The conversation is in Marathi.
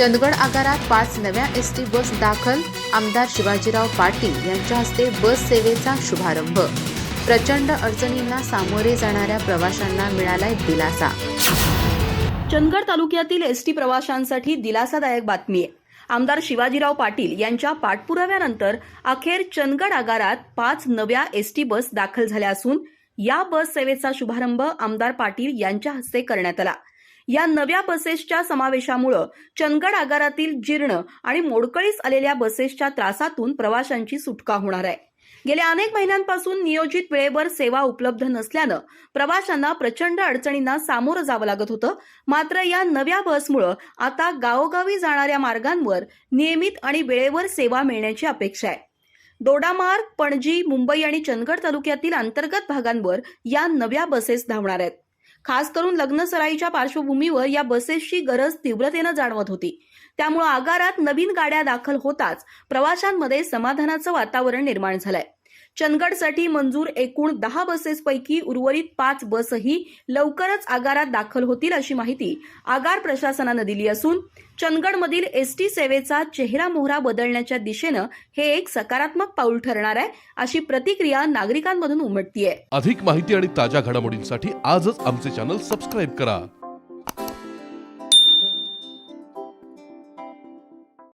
चंदगड आगारात पाच नव्या एस टी बस दाखल. आमदार शिवाजीराव पाटील यांच्या हस्ते बस सेवेचा शुभारंभ. प्रचंड अडचणींना सामोरे जाणाऱ्या प्रवाशांना मिळालाय दिलासा. चंदगड तालुक्यातील एस टी प्रवाशांसाठी दिलासादायक बातमी आहे. आमदार शिवाजीराव पाटील यांच्या पाठपुराव्यानंतर अखेर चंदगड आगारात पाच नव्या एस टी बस दाखल झाल्या असून या बस सेवेचा शुभारंभ आमदार पाटील यांच्या हस्ते करण्यात आला. या नव्या बसेसच्या समावेशामुळं चंदगड आगारातील जीर्ण आणि मोडकळीस आलेल्या बसेसच्या त्रासातून प्रवाशांची सुटका होणार आहे. गेल्या अनेक महिन्यांपासून नियोजित वेळेवर सेवा उपलब्ध नसल्यानं प्रवाशांना प्रचंड अडचणींना सामोरं जावं लागत होतं. मात्र या नव्या बसमुळं आता गावोगावी जाणाऱ्या मार्गांवर नियमित आणि वेळेवर सेवा मिळण्याची अपेक्षा आहे. दोडामार्ग पणजी मुंबई आणि चंदगड तालुक्यातील अंतर्गत भागांवर या नव्या बसेस धावणार आहेत. खास करून लग्नसराईच्या पार्श्वभूमीवर या बसेसची गरज तीव्रतेनं जाणवत होती. त्यामुळे आगारात नवीन गाड्या दाखल होताच प्रवाशांमध्ये समाधानाचं वातावरण निर्माण झालंय. चंदगडसाठी मंजूर एकूण दहा बसेसपैकी उर्वरित पाच बसही लवकरच आगारात दाखल होतील अशी माहिती आगार प्रशासनानं दिली असून चंदगडमधील एस टी सेवेचा चेहरा मोहरा बदलण्याच्या दिशेनं हे एक सकारात्मक पाऊल ठरणार आहे अशी प्रतिक्रिया नागरिकांमधून उमटतीये. अधिक माहिती आणि ताज्या घडामोडींसाठी आजच आमचे चॅनल सबस्क्राईब करा.